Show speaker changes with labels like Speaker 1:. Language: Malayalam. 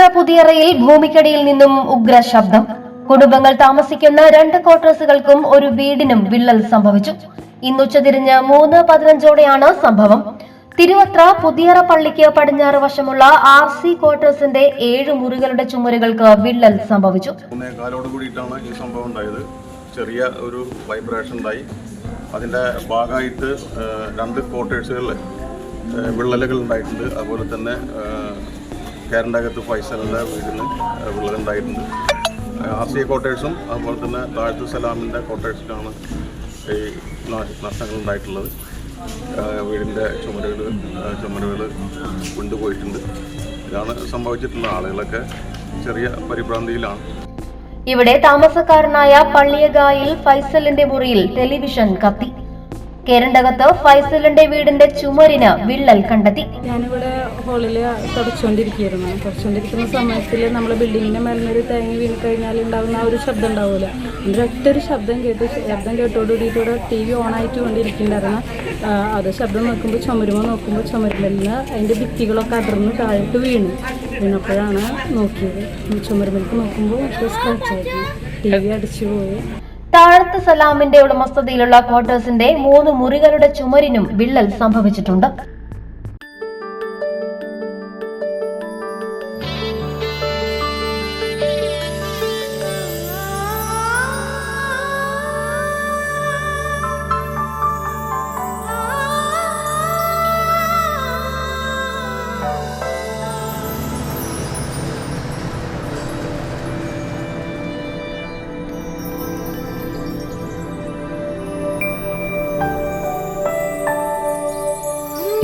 Speaker 1: തിരുവത്ര പുതിയറയിൽ ഭൂമിക്കടിയിൽ നിന്നും ഉഗ്ര ശബ്ദം. കുടുംബങ്ങൾ താമസിക്കുന്ന രണ്ട് ക്വാർട്ടേഴ്സുകൾക്കും ഒരു വീടിനും വിള്ളൽ സംഭവിച്ചു. ഇന്നുച്ചതിരിഞ്ഞ് മൂന്ന് പതിനഞ്ചോടെയാണ് സംഭവം. തിരുവത്ര പുതിയറ പള്ളിക്ക് പടിഞ്ഞാറ് വശമുള്ള ആർ സി ക്വാർട്ടേഴ്സിന്റെ ഏഴ് മുറികളുടെ ചുമരുകൾക്ക് വിള്ളൽ സംഭവിച്ചു.
Speaker 2: കൂടിയിട്ടാണ് ഈ സംഭവം ഉണ്ടായത്. ചെറിയ ഒരു വൈബ്രേഷൻ ഉണ്ടായി. അതിന്റെ ഭാഗമായിട്ട് രണ്ട് ക്വാർട്ടേഴ്സുകളിൽ വിള്ളലുകൾ ഉണ്ടായിട്ടുണ്ട്. അതുപോലെ തന്നെ കേരന്റെ അകത്ത് ഫൈസലിന്റെ വീടിന് വിള്ളലുണ്ടായിട്ടുണ്ട് ആർ സി ക്വാർട്ടേഴ്സും അതുപോലെ തന്നെ താഴത്ത് സലാമിന്റെ ക്വാർട്ടേഴ്സിലാണ് ഈ നഷ്ടങ്ങളുണ്ടായിട്ടുള്ളത്. വീടിന്റെ ചുമരുകൾ ചുമരുകൾ കൊണ്ടുപോയിട്ടുണ്ട്. ഇതാണ് സംഭവിച്ചിട്ടുള്ള ആളുകളൊക്കെ ചെറിയ പരിഭ്രാന്തിയിലാണ്.
Speaker 1: ഇവിടെ താമസക്കാരനായ പള്ളിയകായിൽ ഫൈസലിന്റെ മുറിയിൽ ടെലിവിഷൻ കത്തി. കേരണ്ടകത്ത് ഫൈസലിന്റെ വീടിന്റെ ചുമരിന് വിള്ളൽ കണ്ടെത്തി.
Speaker 3: ഞാനിവിടെ ഹോളിൽ തുടച്ചുകൊണ്ടിരിക്കുകയായിരുന്നു തുടച്ചുകൊണ്ടിരിക്കുന്ന സമയത്തിൽ നമ്മൾ ബിൽഡിങ്ങിന്റെ മേലിനൊരു തേങ്ങി വീണ് കഴിഞ്ഞാൽ ഉണ്ടാകുന്ന ഒരു ശബ്ദം ഉണ്ടാവില്ല ഒറ്റൊരു ശബ്ദം കേട്ട് ശബ്ദം കേട്ടോടുകൂടിയിട്ട് ഇവിടെ ടി വി ഓണായിട്ട് കൊണ്ടിരിക്കുന്നുണ്ടായിരുന്നു. ആ, അത് ശബ്ദം നോക്കുമ്പോൾ ചുമരുമോ നോക്കുമ്പോൾ ചുമരുമെല്ലാം അതിന്റെ ഭിത്തികളൊക്കെ അടർന്ന് താഴോട്ട് വീണു. വീണപ്പോഴാണ് നോക്കിയത്. ചുമരുമലിക്ക് നോക്കുമ്പോൾ ടി വി അടിച്ചു പോയി.
Speaker 1: താഴത്ത് സലാമിന്റെ ഉടമസ്ഥതയിലുള്ള ക്വാർട്ടേഴ്സിന്റെ മൂന്ന് മുറികളുടെ ചുമരിനും വിള്ളൽ സംഭവിച്ചിട്ടുണ്ട്.